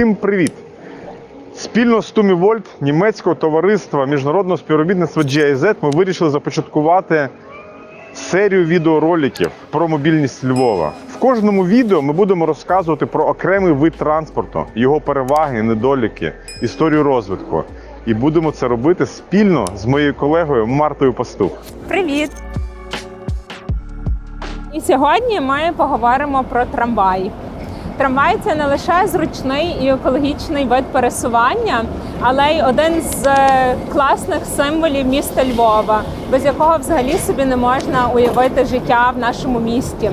Всім привіт! Спільно з Тумі Вольт німецького товариства міжнародного співробітництва GIZ ми вирішили започаткувати серію відеороликів про мобільність Львова. В кожному відео ми будемо розказувати про окремий вид транспорту, його переваги, недоліки, історію розвитку. І будемо це робити спільно з моєю колегою Мартою Пастух. Привіт! І сьогодні ми поговоримо про трамвай. Трамвай це не лише зручний і екологічний вид пересування, але й один з е, класних символів міста Львова, без якого взагалі собі не можна уявити життя в нашому місті.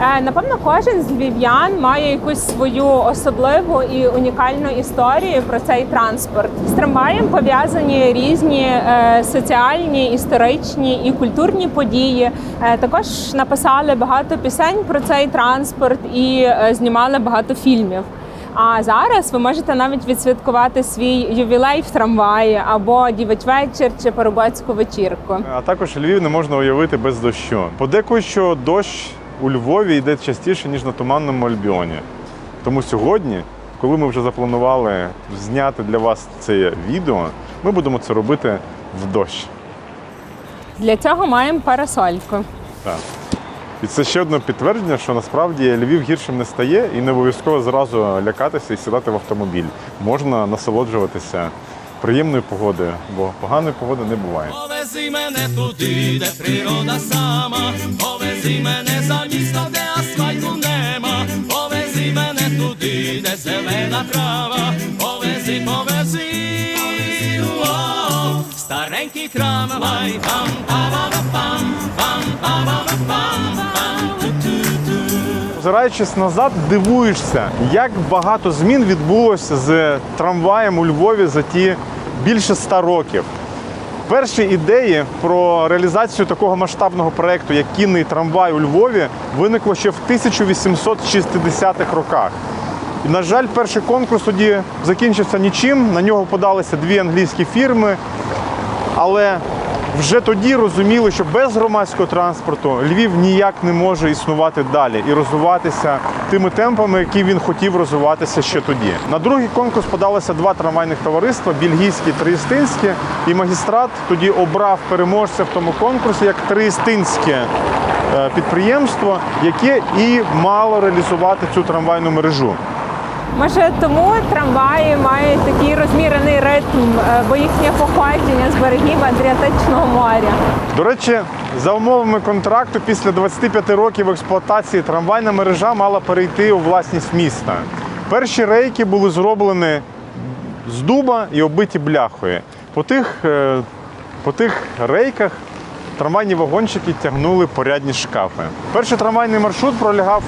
Е, Напевно, кожен з львів'ян має якусь свою особливу і унікальну історію про цей транспорт. З трамваєм пов'язані різні е, соціальні, історичні і культурні події. Е, Також написали багато пісень про цей транспорт і знімали багато фільмів. А зараз ви можете навіть відсвяткувати свій ювілей в трамваї або дівич-вечір чи парубацьку вечірку. А також Львів не можна уявити без дощу. Подекують, що дощ у Львові йде частіше, ніж на туманному Альбіоні. Тому сьогодні, коли ми вже запланували зняти для вас це відео, ми будемо це робити в дощ. Для цього маємо парасольку. Так. І це ще одне підтвердження, що насправді Львів гіршим не стає і не обов'язково зразу лякатися і сідати в автомобіль. Можна насолоджуватися приємною погодою, бо поганої погоди не буває. Повези мене туди, де природа сама, повези мене за місто, де асфальту нема, повези мене туди, де зелена трава, повези, повези, о, старенький трамвай, пам пам пам пам пам пам пам ту-ту-ту. Озираючись назад, дивуєшся, як багато змін відбулося з трамваєм у Львові за ті більше ста років. Перші ідеї про реалізацію такого масштабного проекту, як кінний трамвай у Львові, виникло ще в 1860-х роках. І, на жаль, перший конкурс тоді закінчився нічим. На нього подалися дві англійські фірми. Але вже тоді розуміли, що без громадського транспорту Львів ніяк не може існувати далі і розвиватися тими темпами, які він хотів розвиватися ще тоді. На другий конкурс подалися два трамвайних товариства більгійське і Триїстинське. І магістрат тоді обрав переможця в тому конкурсі як Триїстинське е, підприємство, яке і мало реалізувати цю трамвайну мережу. Може, тому трамваї мають такий розмірений ритм, е, бо їхнє походження з берегів Адріатичного моря. До речі, за умовами контракту, після 25 років експлуатації трамвайна мережа мала перейти у власність міста. Перші рейки були зроблені з дуба і оббиті бляхою. По тих, е, по тих рейках трамвайні вагончики тягнули порядні шкафи. Перший трамвайний маршрут пролягав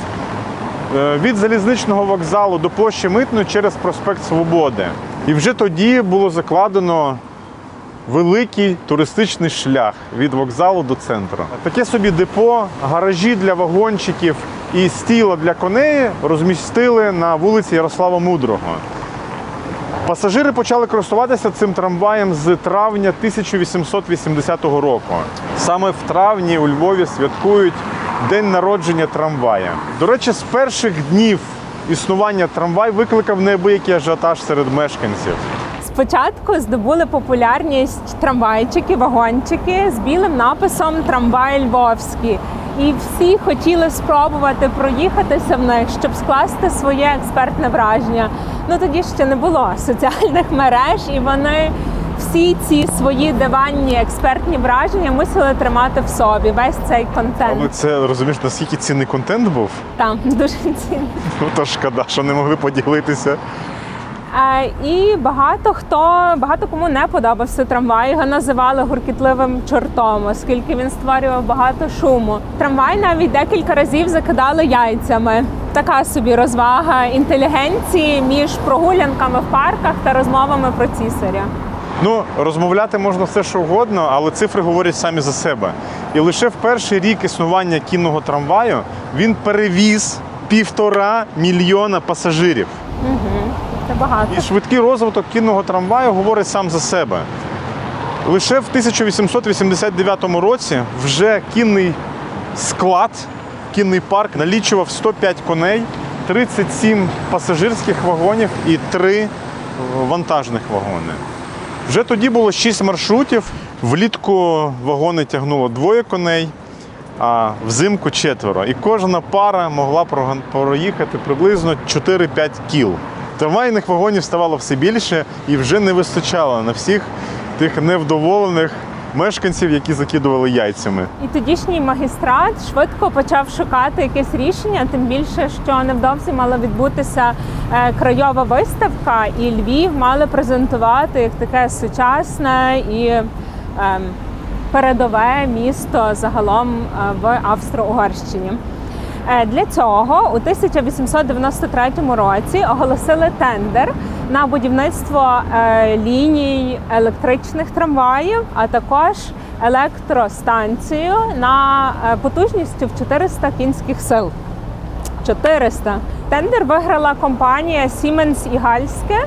від залізничного вокзалу до площі Митної через проспект Свободи. І вже тоді було закладено великий туристичний шлях від вокзалу до центру. Таке собі депо, гаражі для вагончиків і стіла для коней розмістили на вулиці Ярослава Мудрого. Пасажири почали користуватися цим трамваєм з травня 1880 року. Саме в травні у Львові святкують день народження трамвая. До речі, з перших днів існування трамвай викликав неабиякий ажіотаж серед мешканців. Спочатку здобули популярність трамвайчики, вагончики з білим написом Трамвай Львовський. І всі хотіли спробувати проїхатися в них, щоб скласти своє експертне враження. Ну тоді ще не було соціальних мереж, і вони всі ці свої диванні експертні враження мусили тримати в собі весь цей контент. Але це розумієш, наскільки цінний контент був? Там дуже цінно. Ну то шкода, що не могли поділитися. Е, І багато хто багато кому не подобався трамвай. Його називали гуркітливим чортом, оскільки він створював багато шуму. Трамвай навіть декілька разів закидали яйцями. Така собі розвага інтелігенції між прогулянками в парках та розмовами про цісаря. Ну, розмовляти можна все, що угодно, але цифри говорять самі за себе. І лише в перший рік існування кінного трамваю він перевіз півтора мільйона пасажирів. Це багато. І швидкий розвиток кінного трамваю говорить сам за себе. Лише в 1889 році вже кінний склад, кінний парк налічував 105 коней, 37 пасажирських вагонів і 3 вантажних вагони. Вже тоді було 6 маршрутів. Влітку вагони тягнуло двоє коней, а взимку четверо. І кожна пара могла проїхати приблизно 4-5 кіл. Трамвайних вагонів ставало все більше і вже не вистачало на всіх тих невдоволених мешканців, які закидували яйцями. І тодішній магістрат швидко почав шукати якесь рішення, тим більше, що невдовзі мала відбутися е, крайова виставка, і Львів мали презентувати як таке сучасне і ем, передове місто загалом е, в Австро-Угорщині. Е, Для цього у 1893 році оголосили тендер на будівництво е, ліній електричних трамваїв, а також електростанцію на е, потужністю в 400 кінських сил. 400. Тендер виграла компанія Siemens і Гальське,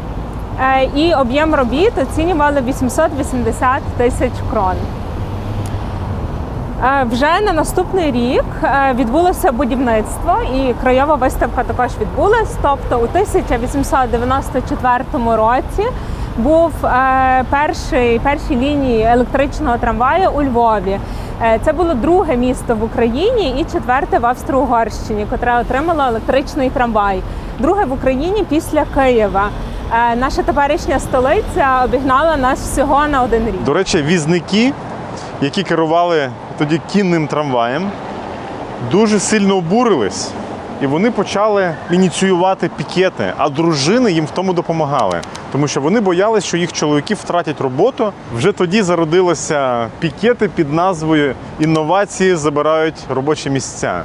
е, і об'єм робіт оцінювали 880 тисяч крон. Е, Вже на наступний рік е, відбулося будівництво, і краєва виставка також відбулась. Тобто, у 1894 році був е, перший перші лінії електричного трамваю у Львові. Це було друге місто в Україні і четверте в Австро-Угорщині, котре отримало електричний трамвай. Друге в Україні після Києва. Наша теперішня столиця обігнала нас всього на один рік. До речі, візники, які керували тоді кінним трамваєм, дуже сильно обурились. І вони почали ініціювати пікети, а дружини їм в тому допомагали, тому що вони боялися, що їх чоловіки втратять роботу. Вже тоді зародилися пікети під назвою Інновації забирають робочі місця.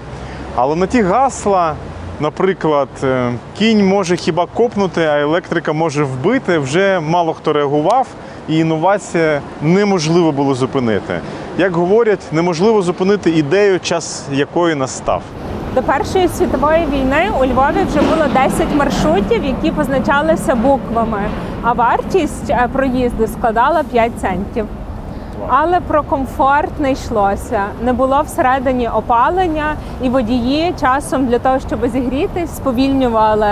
Але на ті гасла, наприклад, е, кінь може хіба копнути, а електрика може вбити, вже мало хто реагував, і інновація неможливо було зупинити. Як говорять, неможливо зупинити ідею, час якої настав. До Першої світової війни у Львові вже було 10 маршрутів, які позначалися буквами, а вартість е, проїзду складала 5 центів. Але про комфорт не йшлося. Не було всередині опалення, і водії часом для того, щоб зігрітись, сповільнювали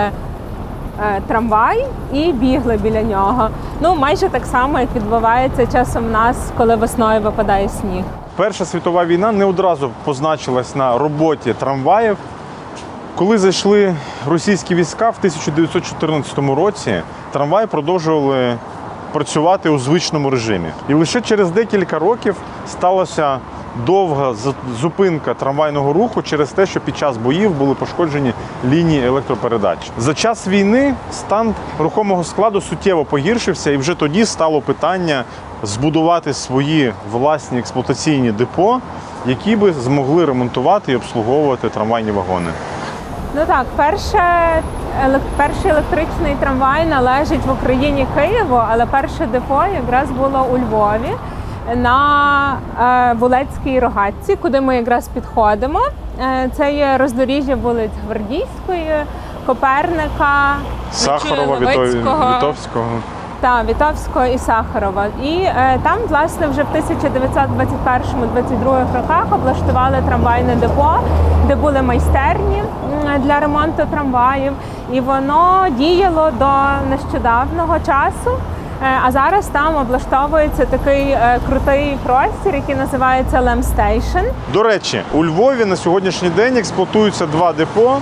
трамвай і бігли біля нього. Ну майже так само, як відбувається часом в нас, коли весною випадає сніг. Перша світова війна не одразу позначилась на роботі трамваїв. Коли зайшли російські війська в 1914 році, трамваї продовжували працювати у звичному режимі. І лише через декілька років сталася довга зупинка трамвайного руху через те, що під час боїв були пошкоджені лінії електропередач. За час війни стан рухомого складу суттєво погіршився, і вже тоді стало питання збудувати свої власні експлуатаційні депо, які би змогли ремонтувати і обслуговувати трамвайні вагони. Ну так, перше, перший електричний трамвай належить в Україні Києву, але перше депо якраз було у Львові на е, Вулецькій рогатці, куди ми якраз підходимо. Е, це є роздоріжжя вулиць Гвардійської, Коперника, Сахарова. Вітовського. та Вітовського і Сахарова. І е, там, власне, вже в 1921-22 роках облаштували трамвайне депо, де були майстерні для ремонту трамваїв, і воно діяло до нещодавнього часу. Е, А зараз там облаштовується такий е, крутий простір, який називається Лем Стейшн. До речі, у Львові на сьогоднішній день експлуатуються два депо.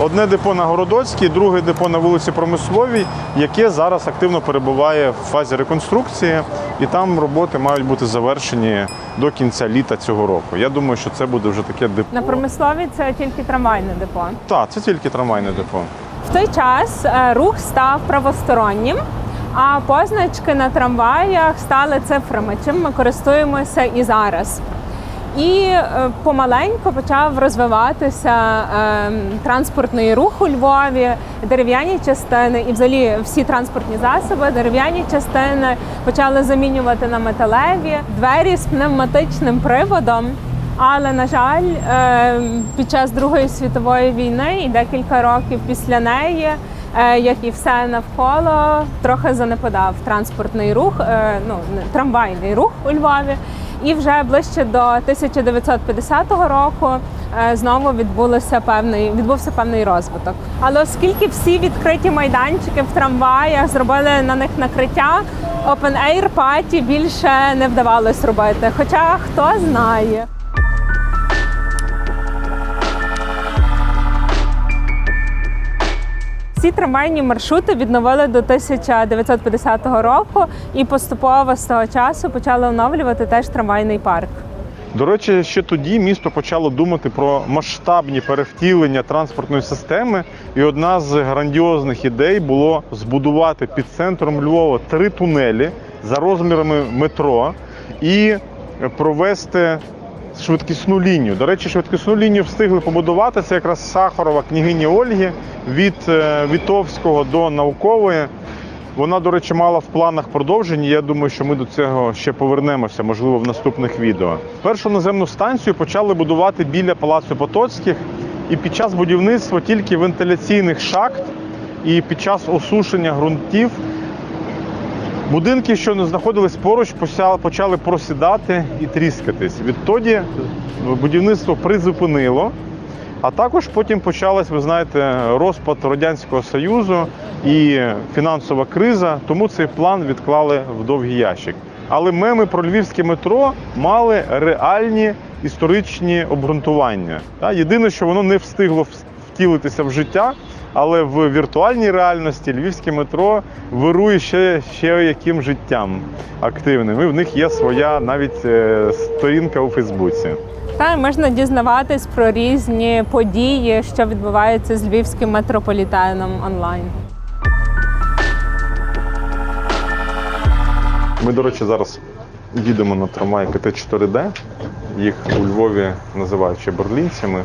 Одне депо на Городоцькій, друге депо на вулиці Промисловій, яке зараз активно перебуває в фазі реконструкції, і там роботи мають бути завершені до кінця літа цього року. Я думаю, що це буде вже таке депо. На промислові це тільки трамвайне депо. Так, це тільки трамвайне депо. В той час е, рух став правостороннім, а позначки на трамваях стали цифрами, чим ми користуємося і зараз. І е, помаленьку почав розвиватися е, транспортний рух у Львові, дерев'яні частини і взагалі всі транспортні засоби, дерев'яні частини почали замінювати на металеві, двері з пневматичним приводом. Але на жаль, е, під час Другої світової війни і декілька років після неї, як і все навколо, трохи занепадав транспортний рух, е, ну трамвайний рух у Львові. І вже ближче до 1950 року е, знову відбулося певний відбувся певний розвиток. Але оскільки всі відкриті майданчики в трамваях зробили на них накриття, open air паті більше не вдавалось робити. Хоча хто знає. Ці трамвайні маршрути відновили до 1950 року і поступово з того часу почали оновлювати теж трамвайний парк. До речі, ще тоді місто почало думати про масштабні перевтілення транспортної системи, і одна з грандіозних ідей було збудувати під центром Львова три тунелі за розмірами метро і провести швидкісну лінію. До речі, швидкісну лінію встигли побудувати. Це якраз Сахарова княгині Ольги від е, Вітовського до наукової. Вона, до речі, мала в планах продовження. Я думаю, що ми до цього ще повернемося, можливо, в наступних відео. Першу наземну станцію почали будувати біля палацу Потоцьких, і під час будівництва тільки вентиляційних шахт і під час осушення ґрунтів будинки, що не знаходились поруч, почали просідати і тріскатись. Відтоді будівництво призупинило. А також потім почалась, ви знаєте, розпад Радянського Союзу і фінансова криза, тому цей план відклали в довгий ящик. Але меми про львівське метро мали реальні історичні обґрунтування. Єдине, що воно не встигло втілитися в життя, але в віртуальній реальності львівське метро вирує ще, ще яким життям активним. І в них є своя навіть е, сторінка у Фейсбуці. Та можна дізнаватись про різні події, що відбуваються з львівським метрополітеном онлайн. Ми, до речі, зараз їдемо на трамваї КТ-4Д. Їх у Львові називають ще берлінцями,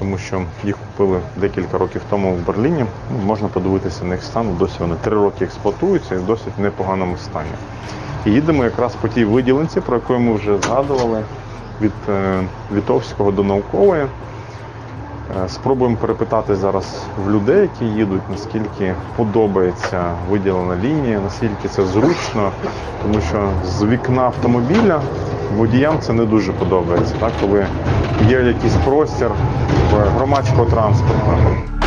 тому що їх купили декілька років тому в Берліні. Ну, Можна подивитися на їх стан. Досі вони три роки експлуатуються і в досить непоганому стані. І їдемо якраз по тій виділенці, про яку ми вже згадували, від е, Вітовського до наукової. Е, Спробуємо перепитати зараз в людей, які їдуть, наскільки подобається виділена лінія, наскільки це зручно, тому що з вікна автомобіля водіям це не дуже подобається, так? коли є якийсь простір громадського транспорту.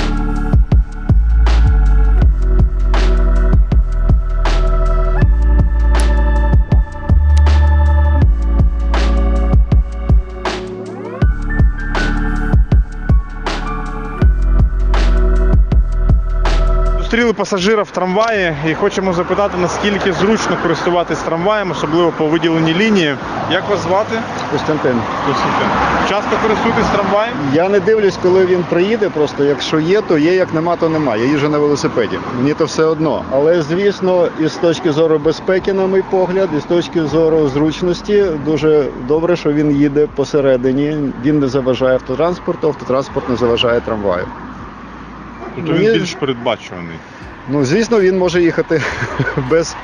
Пасажира в трамваї і хочемо запитати, наскільки зручно користуватись трамваєм, особливо по виділеній лінії. Як вас звати? Костянтин. Костянтин. Часто користуєтесь трамваєм? Я не дивлюсь, коли він приїде. Просто якщо є, то є, як нема, то нема. Я їжджу на велосипеді. Мені то все одно. Але звісно, і з точки зору безпеки, на мій погляд, і з точки зору зручності, дуже добре, що він їде посередині. Він не заважає автотранспорту, автотранспорт не заважає трамваю. Тобто він більш передбачуваний. Ну, звісно, він може їхати без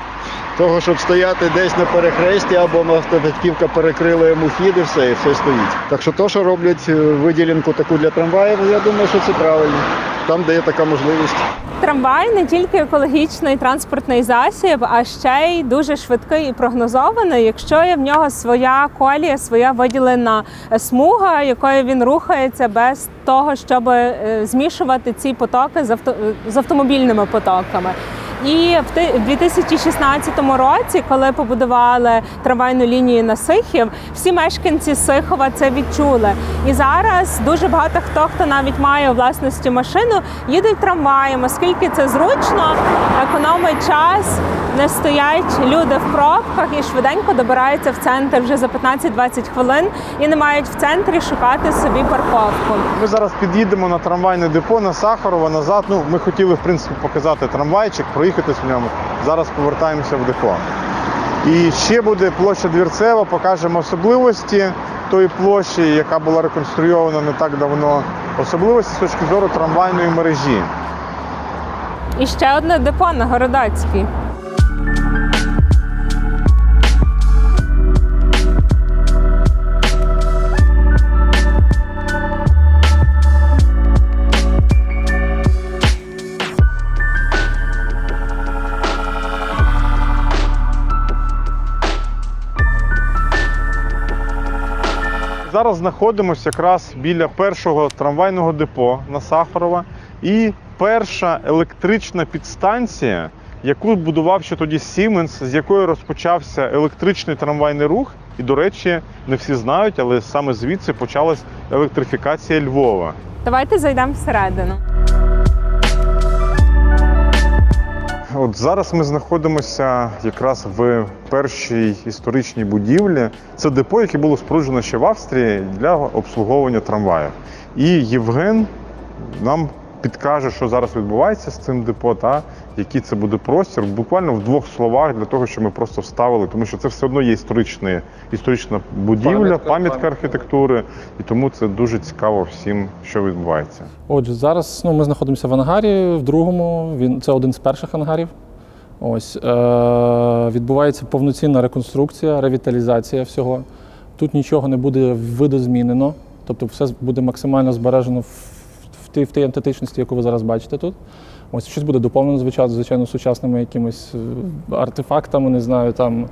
того, щоб стояти десь на перехресті, або автовідківка перекрила йому хід і все, і все стоїть. Так що то, що роблять е, виділінку таку для трамваїв, я думаю, що це правильно. Там, де є така можливість. Трамвай не тільки екологічний транспортний засіб, а ще й дуже швидкий і прогнозований, якщо є в нього своя колія, своя виділена смуга, якою він рухається без того, щоб е, змішувати ці потоки з, авто, з автомобільними потоками. І в ти- в 2016 році, коли побудували трамвайну лінію на Сихів, всі мешканці Сихова це відчули. І зараз дуже багато хто, хто навіть має у власності машину, їдуть трамваєм, оскільки це зручно, економить час не стоять люди в пробках і швиденько добираються в центр вже за 15-20 хвилин і не мають в центрі шукати собі парковку. Ми зараз під'їдемо на трамвайне депо на Сахарова назад. Ну, ми хотіли, в принципі, показати трамвайчик, проїхатись в ньому. Зараз повертаємося в депо. І ще буде площа Двірцева, покажемо особливості тої площі, яка була реконструйована не так давно. Особливості з точки зору трамвайної мережі. І ще одне депо на Городоцькій. Зараз знаходимося якраз біля першого трамвайного депо на Сахарова і перша електрична підстанція, яку будував ще тоді Сіменс, з якої розпочався електричний трамвайний рух. І, до речі, не всі знають, але саме звідси почалась електрифікація Львова. Давайте зайдемо всередину. От зараз ми знаходимося якраз в першій історичній будівлі. Це депо, яке було споруджено ще в Австрії для обслуговування трамваїв. І Євген нам підкаже, що зараз відбувається з цим депо, та який це буде простір, буквально в двох словах для того, щоб ми просто вставили, тому що це все одно є історичний, історична будівля, Пам'ятка, пам'ятка пам'ятка. архітектури, і тому це дуже цікаво всім, що відбувається. Отже, зараз ну, ми знаходимося в ангарі, в другому. Він це один з перших ангарів. Ось е, відбувається повноцінна реконструкція, ревіталізація всього. Тут нічого не буде видозмінено, тобто все буде максимально збережено в, тій, в тій антитичності, яку ви зараз бачите тут. Ось щось буде доповнено, звичайно, звичайно, сучасними якимись е, артефактами, не знаю, там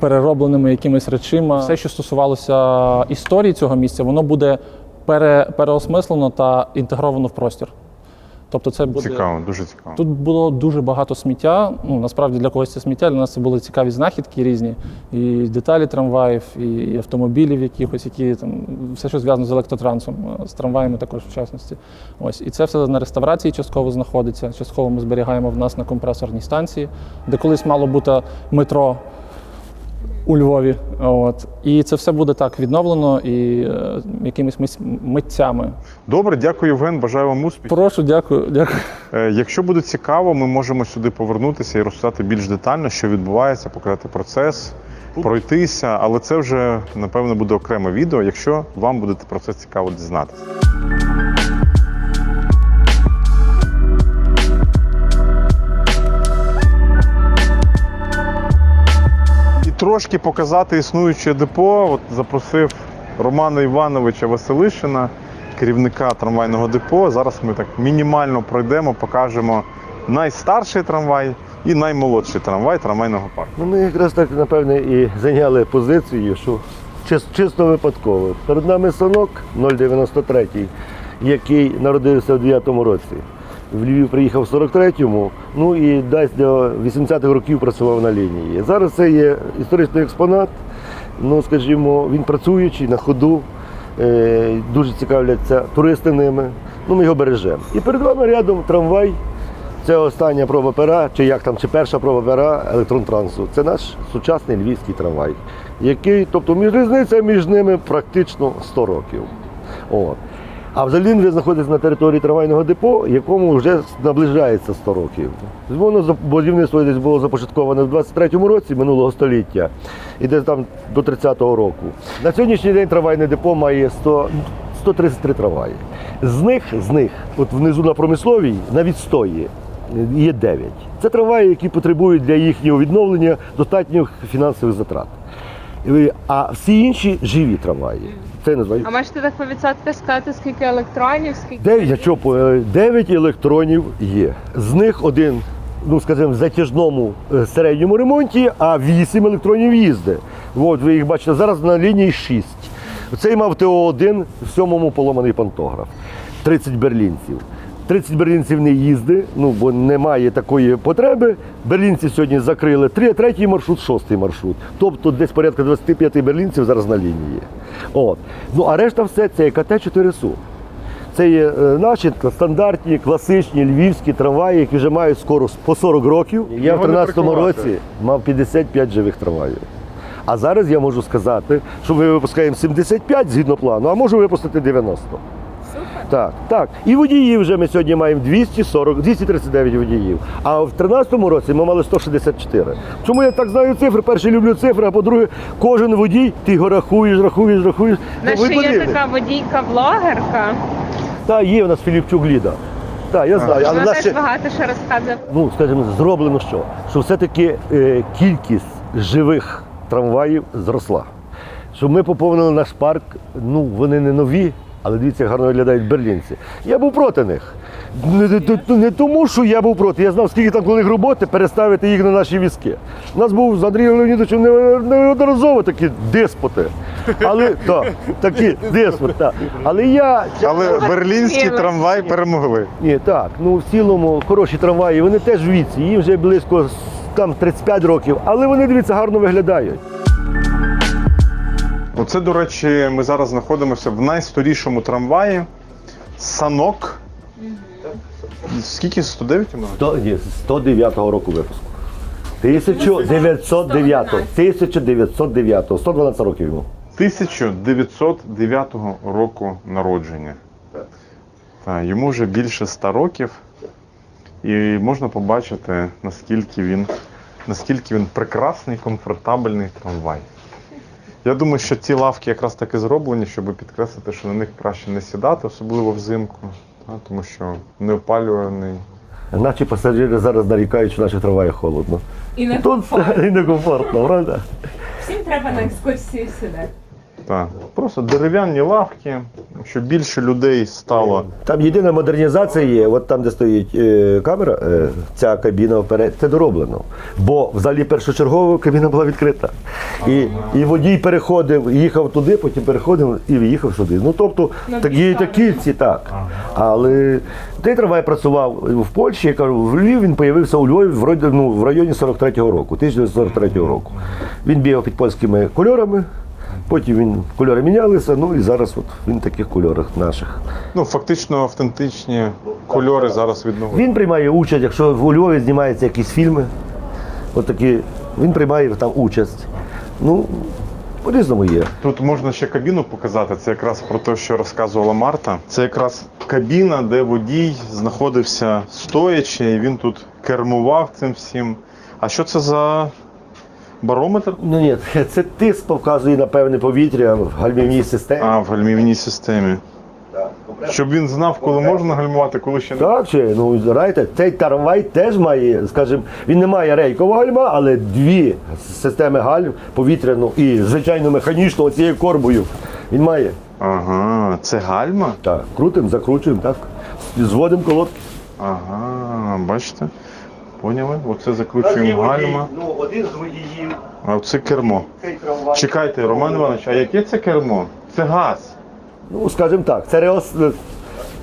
переробленими якимись речима. Все, що стосувалося історії цього місця, воно буде пере, переосмислено та інтегровано в простір. Тобто, це буде Цікаво, дуже цікаво. Тут було дуже багато сміття. Ну насправді для когось це сміття, для нас це були цікаві знахідки різні. І деталі трамваїв, і, автомобілів якихось, які там все, що зв'язано з електротрансом, е, з трамваями також в частності. Ось і це все на реставрації частково знаходиться. Частково ми зберігаємо в нас на компресорній станції, де колись мало бути метро. У Львові, от і це все буде так відновлено і е, якимись митцями. Добре, дякую, Євген. Бажаю вам успіху. Прошу, дякую, дякую. Е, Якщо буде цікаво, ми можемо сюди повернутися і розказати більш детально, що відбувається, показати процес, пройтися, але це вже напевно буде окреме відео, якщо вам буде про це цікаво дізнатися. Трошки показати існуюче депо. От запросив Романа Івановича Василишина, керівника трамвайного депо. Зараз ми так мінімально пройдемо, покажемо найстарший трамвай і наймолодший трамвай трамвайного парку. Ну, ми якраз так, напевне, і зайняли позицію, що чис- чисто випадково. Перед нами санок 093, який народився в 9-му році. В Львів приїхав в 43-му, ну і десь до 80-х років працював на лінії. Зараз це є історичний експонат, ну, скажімо, він працюючий на ходу, е, дуже цікавляться туристи ними. Ну, ми його бережемо. І перед вами рядом трамвай, це остання проба пера, чи як там, чи перша проба пера електронтрансу. Це наш сучасний львівський трамвай, який, тобто між різниця між ними практично 100 років. От. А взагалі він знаходиться на території трамвайного депо, якому вже наближається 100 років. Воно будівництво десь було започатковане в 23-му році минулого століття, і десь там до 30-го року. На сьогоднішній день трамвайне депо має 100, 133 трамваї. З них, з них, от внизу на промисловій, 100 є. Є 9. Це трамваї, які потребують для їхнього відновлення достатньо фінансових затрат. А всі інші живі трамваї. Це називаю. А можете так по відсотках сказати, скільки електронів, скільки Дев'ять, що, е, дев'ять електронів є. З них один, ну скажімо, в затяжному е, середньому ремонті, а вісім електронів їздить. От ви їх бачите, зараз на лінії 6. Цей мав ТО-1 в сьомому поломаний пантограф. 30 берлінців. 30 берлінців не їздить, ну бо немає такої потреби. Берлінці сьогодні закрили три, третій маршрут, шостий маршрут. Тобто десь порядка 25 берлінців зараз на лінії. От. Ну а решта все це КТ-4 СУ. Це є е, наші стандартні, класичні львівські трамваї, які вже мають скоро по 40 років. Я в Його 13-му році мав 55 живих трамваїв. А зараз я можу сказати, що ми випускаємо 75 згідно плану, а можу випустити 90. Так, так. І водіїв вже ми сьогодні маємо 240, 239 водіїв. А в 13-му році ми мали 164. Чому я так знаю цифри? Перше люблю цифри, а по-друге, кожен водій, ти його рахуєш, рахуєш, рахуєш. Наша є така водійка-блогерка. Та є у нас Філіпчук Ліда. Так, я знаю, але Вона нас теж ще, багато що розказує. ну, скажімо, зроблено що? Що все-таки е, кількість живих трамваїв зросла. Щоб ми поповнили наш парк, ну вони не нові, але дивіться, гарно виглядають берлінці. Я був проти них. Не, не, не тому, що я був проти. Я знав, скільки там коли роботи переставити їх на наші візки. У нас був з Андрієм Леонідовичем не- неодноразово такі деспоти. Але так, такі деспоти. Так. Але я Але берлінський трамвай перемогли. ні, так. Ну в цілому хороші трамваї, вони теж в віці, їм вже близько там 35 років, але вони дивіться гарно виглядають. Оце, до речі, ми зараз знаходимося в найстарішому трамваї. Санок. Скільки? 109 може? Сто, ні, 109 року випуску. 1909. 1909. 112 років йому. 1909 року народження. Так, йому вже більше 100 років. І можна побачити, наскільки він, наскільки він прекрасний, комфортабельний трамвай. Я думаю, що ці лавки якраз таки зроблені, щоб підкреслити, що на них краще не сідати, особливо взимку, та, тому що не опалюваний. Наші пасажири зараз нарікають, що наші триває холодно. І не Тут і некомфортно, правда? Всім треба на екскурсію сюди. Так. Просто дерев'яні лавки, щоб більше людей стало. Там єдина модернізація є, от там, де стоїть е, камера, е, ця кабіна вперед, це дороблено. Бо взагалі першочергово кабіна була відкрита. І, і водій переходив, їхав туди, потім переходив і їхав сюди. Ну тобто такі такі ці так. Але той трамвай працював в Польщі, я кажу, в Львів він з'явився у Львові в, районі- ну, в районі 43-го року, 1943 року. Він бігав під польськими кольорами. Потім він кольори мінялися, ну і зараз от він в таких кольорах наших. Ну, фактично автентичні кольори зараз відновили. Він приймає участь, якщо у Львові знімаються якісь фільми, от такі, він приймає там участь. Ну, по-різному є. Тут можна ще кабіну показати. Це якраз про те, що розказувала Марта. Це якраз кабіна, де водій знаходився стоячи, і він тут кермував цим всім. А що це за барометр? Ну ні, це тиск показує на певне повітря в гальмівній системі. А, в гальмівній системі. Щоб він знав, коли можна гальмувати, коли ще не. Так, чи ну знаєте, цей трамвай теж має, скажімо, він не має рейкового гальма, але дві системи гальм повітряну і звичайно механічну оцією корбою. Він має. Ага, це гальма? Так, крутим, закручуємо, так. Зводимо колодки. Ага, бачите? Поняли? Оце закручуємо гальма, Ну, один з водіїв а оце кермо. цей трамвай. Чекайте, Роман Іванович, а яке це кермо? Це газ. Ну, скажімо так, це реос...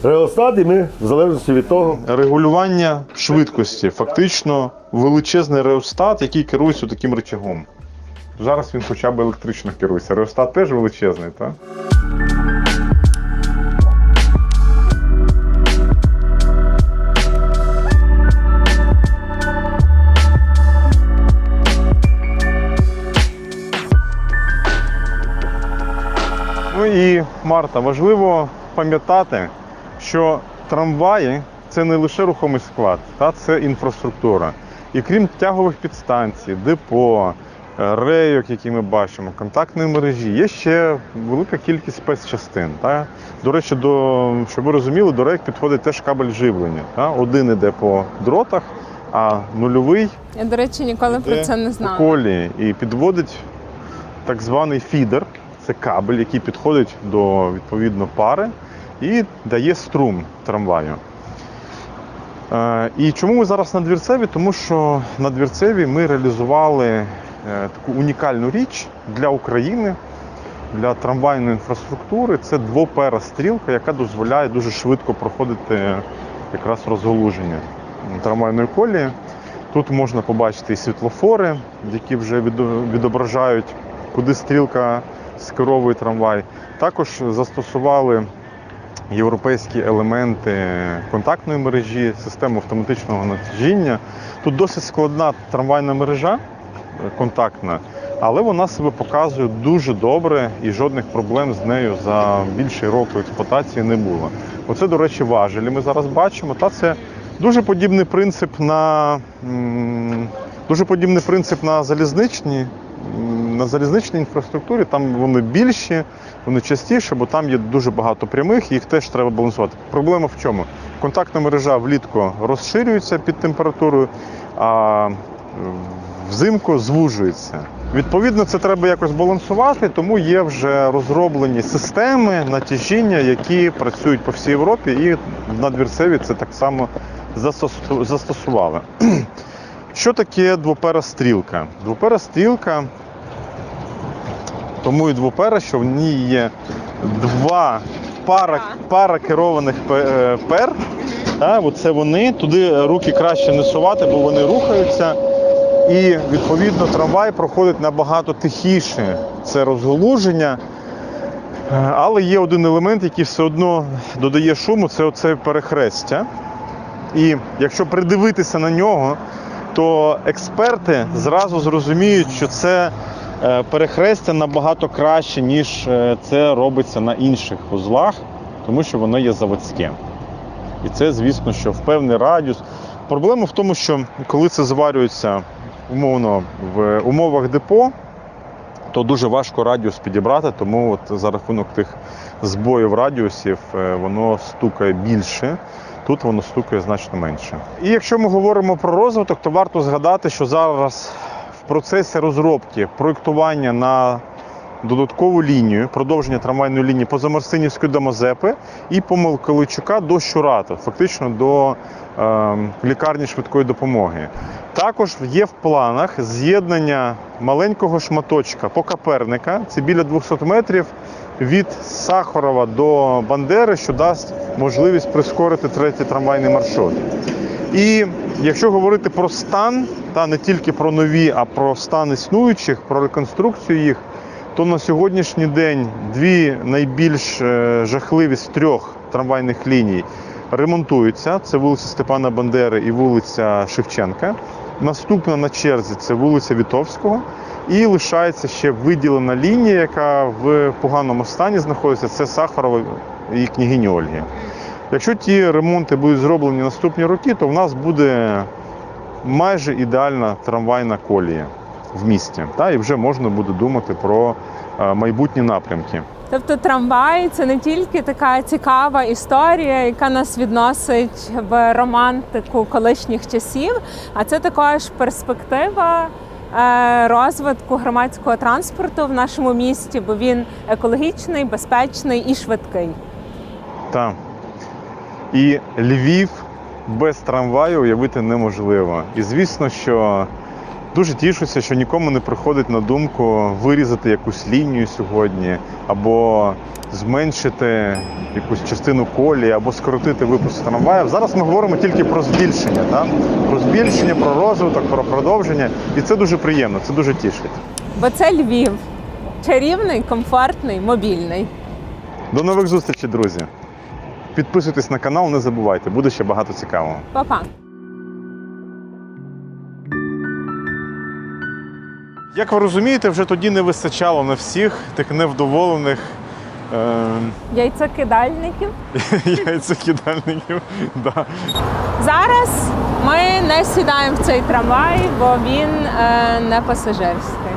реостат, і ми в залежності від того. Регулювання швидкості. Фактично величезний реостат, який керується таким рычагом. Зараз він хоча б електрично керується. Реостат теж величезний, так? Марта, важливо пам'ятати, що трамваї це не лише рухомий склад, та це інфраструктура. І крім тягових підстанцій, депо, е, рейок, які ми бачимо, контактної мережі, є ще велика кількість спецчастин. Та? До речі, до, щоб ви розуміли, до рейок підходить теж кабель живлення. Та? Один іде по дротах, а нульовий Я, до речі, ніколи про це не знала. колії і підводить так званий фідер. Це кабель, який підходить до відповідно пари і дає струм трамваю. Е, І чому ми зараз на двірцеві? Тому що на двірцеві ми реалізували е, таку унікальну річ для України, для трамвайної інфраструктури. Це двопера стрілка, яка дозволяє дуже швидко проходити якраз розгалуження трамвайної колії. Тут можна побачити і світлофори, які вже відображають, куди стрілка скеровує трамвай. Також застосували європейські елементи контактної мережі, систему автоматичного натяжіння. Тут досить складна трамвайна мережа е, контактна, але вона себе показує дуже добре і жодних проблем з нею за більше року експлуатації не було. Оце, до речі, важелі ми зараз бачимо. Та це дуже подібний принцип на дуже подібний принцип на залізничні. На залізничній інфраструктурі там вони більші, вони частіше, бо там є дуже багато прямих, їх теж треба балансувати. Проблема в чому? Контактна мережа влітку розширюється під температурою, а взимку звужується. Відповідно, це треба якось балансувати, тому є вже розроблені системи натяжіння, які працюють по всій Європі, і на двірцеві це так само застосували. Що таке двопера стрілка? Двопера стрілка, тому і двопера, що в ній є два пара, пара керованих е, пер. Та, оце вони. Туди руки краще не сувати, бо вони рухаються. І відповідно трамвай проходить набагато тихіше. Це розголуження. Е, Але є один елемент, який все одно додає шуму, це оце перехрестя. І якщо придивитися на нього, то експерти зразу зрозуміють, що це перехрестя набагато краще, ніж е, це робиться на інших вузлах, тому що воно є заводське. І це, звісно, що в певний радіус. Проблема в тому, що коли це зварюється умовно в умовах депо, то дуже важко радіус підібрати, тому от за рахунок тих збоїв радіусів е, воно стукає більше. Тут воно стукає значно менше. І якщо ми говоримо про розвиток, то варто згадати, що зараз процесі розробки проєктування на додаткову лінію, продовження трамвайної лінії по Замарсинівської до Мазепи і по Миколичука до Щурата, фактично до е, лікарні швидкої допомоги. Також є в планах з'єднання маленького шматочка по Каперника, це біля 200 метрів від Сахарова до Бандери, що дасть можливість прискорити третій трамвайний маршрут. І якщо говорити про стан, та не тільки про нові, а про стан існуючих, про реконструкцію їх, то на сьогоднішній день дві найбільш е, жахливі з трьох трамвайних ліній ремонтуються. Це вулиця Степана Бандери і вулиця Шевченка. Наступна на черзі це вулиця Вітовського. І лишається ще виділена лінія, яка в поганому стані знаходиться. Це Сахарова і княгині Ольги. Якщо ті ремонти будуть зроблені наступні роки, то в нас буде майже ідеальна трамвайна колія в місті. Та, і вже можна буде думати про е, майбутні напрямки. Тобто трамвай це не тільки така цікава історія, яка нас відносить в романтику колишніх часів, а це також перспектива розвитку громадського транспорту в нашому місті, бо він екологічний, безпечний і швидкий. Так. І Львів без трамваю уявити неможливо. І звісно, що дуже тішуся, що нікому не приходить на думку вирізати якусь лінію сьогодні, або зменшити якусь частину колії, або скоротити випуск трамваїв. Зараз ми говоримо тільки про збільшення, та? про збільшення, про розвиток, про продовження. І це дуже приємно, це дуже тішить. Бо це Львів. Чарівний, комфортний, мобільний. До нових зустрічей, друзі. Підписуйтесь на канал, не забувайте, буде ще багато цікавого. Па-па! Як ви розумієте, вже тоді не вистачало на всіх тих невдоволених е- Яйцекидальників. яйцекидальників. Да. Зараз ми не сідаємо в цей трамвай, бо він е, не пасажирський.